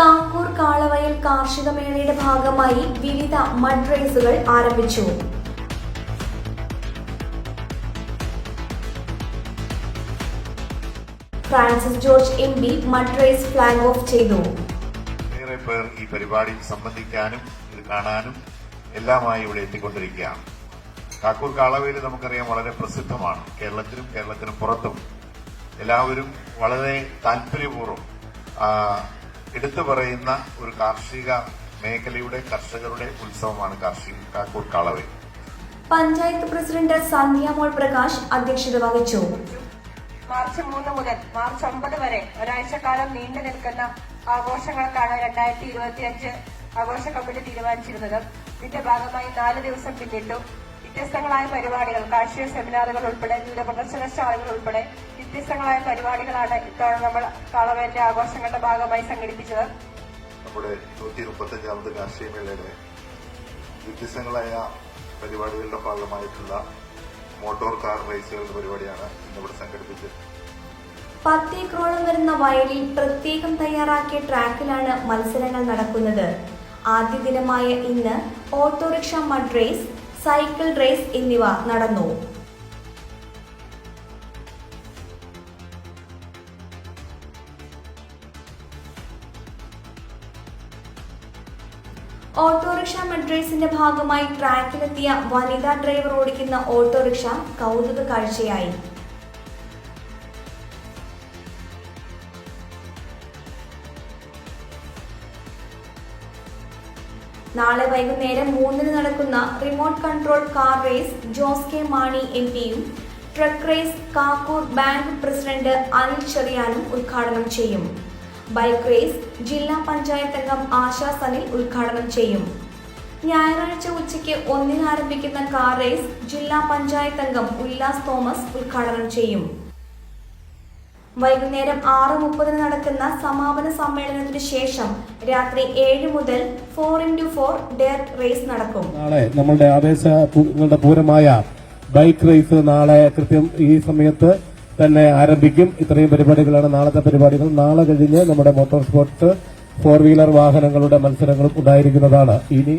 കാക്കൂർ കാളവയൽ കാർഷിക മേളയുടെ ഭാഗമായി വിവിധ മഡ് റേസുകൾ ആരംഭിച്ചു. Francis George M P mud race flag off ചെയ്തു. ഏറെ പേർ ഈ പരിപാടിയിൽ സംബന്ധിക്കാനും ഇത് കാണാനും എല്ലാമായി ഇവിടെ എത്തിക്കൊണ്ടിരിക്കുകയാണ്. കാക്കൂർ കാളവയിൽ നമുക്കറിയാം വളരെ പ്രസിദ്ധമാണ്. കേരളത്തിലും കേരളത്തിനും പുറത്തും എല്ലാവരും വളരെ താല്പര്യപൂർവം എടുത്തു പറയുന്ന ഒരു കാർഷിക മേഖലയുടെ കർഷകരുടെ ഉത്സവമാണ് കാർഷിക കാക്കൂർ പഞ്ചായത്ത് പ്രസിഡന്റ് സന്ധ്യാമോൾ പ്രകാശ് അധ്യക്ഷത വഹിച്ചു. മാർച്ച് മൂന്ന് മുതൽ മാർച്ച് ഒമ്പത് വരെ ഒരാഴ്ചക്കാലം നീണ്ടു നിൽക്കുന്ന ആഘോഷങ്ങൾക്കാണ് രണ്ടായിരത്തി ഇരുപത്തിയഞ്ച് ആഘോഷ കമ്മിറ്റി തീരുമാനിച്ചിരുന്നത്. ഇതിന്റെ ഭാഗമായി നാല് ദിവസം പിന്നിട്ടു. വ്യത്യസ്തങ്ങളായ പരിപാടികൾ കാർഷിക സെമിനാറുകൾ ഉൾപ്പെടെ വിവിധ പ്രദർശനശാലകൾ ഉൾപ്പെടെ വ്യത്യസ്തങ്ങളായ പരിപാടികളാണ് ഇത്തവണ നമ്മൾ കളവന്റെ ആഘോഷങ്ങളുടെ ഭാഗമായി സംഘടിപ്പിച്ചത്. നമ്മുടെ നൂറ്റി മുപ്പത്തഞ്ചാമത് കാർഷിക മേളയുടെ വ്യത്യസ്തങ്ങളായ പരിപാടികളുടെ ഭാഗമായിട്ടുള്ള മോട്ടോർ കാർ റേസുകളുടെ പരിപാടിയാണ് ഇന്നിവിടെ സംഘടിപ്പിച്ചത്. പത്തേക്കറോളം വരുന്ന വയലിൽ പ്രത്യേകം തയ്യാറാക്കിയ ട്രാക്കിലാണ് മത്സരങ്ങൾ നടക്കുന്നത്. ആദ്യ ദിനമായ ഇന്ന് autorickshaw mud race cycle race എന്നിവ നടന്നു. ഓട്ടോറിക്ഷ മെഡ്രേഴ്സിന്റെ ഭാഗമായി ട്രാക്കിലെത്തിയ വനിതാ ഡ്രൈവർ ഓടിക്കുന്ന ഓട്ടോറിക്ഷ കൗതുക കാഴ്ചയായി. നാളെ വൈകുന്നേരം മൂന്നിന് നടക്കുന്ന remote control car race Jose K Mani M പിയും truck race Kakkoor bank president Anil ചെറിയാനും ഉദ്ഘാടനം ചെയ്യും. ബൈക്ക് റേസ് ജില്ലാ പഞ്ചായത്ത് അംഗം ആശാ സനിൽ ഉദ്ഘാടനം ചെയ്യും. ഞായറാഴ്ച ഉച്ചയ്ക്ക് ഒന്നിന് ആരംഭിക്കുന്ന കാർ റേസ് ജില്ലാ പഞ്ചായത്ത് അംഗം ഉല്ലാസ് തോമസ് ഉദ്ഘാടനം ചെയ്യും. വൈകുന്നേരം ആറ് മുപ്പതിന് നടക്കുന്ന സമാപന സമ്മേളനത്തിന് ശേഷം രാത്രി ഏഴ് മുതൽ four into four dare race നടക്കും. നാളെ നമ്മളുടെ ആവേശങ്ങളുടെ പൂരമായ ബൈക്ക് റേസ് നാളെ കൃത്യം ഈ സമയത്ത് തന്നെ ആരംഭിക്കും. ഇത്രയും പരിപാടികളാണ് നാളത്തെ പരിപാടികൾ. നാളെ കഴിഞ്ഞ് നമ്മുടെ മോട്ടോർ സ്പോർട്സ് ഫോർ വീലർ വാഹനങ്ങളുടെ മത്സരങ്ങളും ഉണ്ടായിരിക്കുന്നതാണ്. ഇനി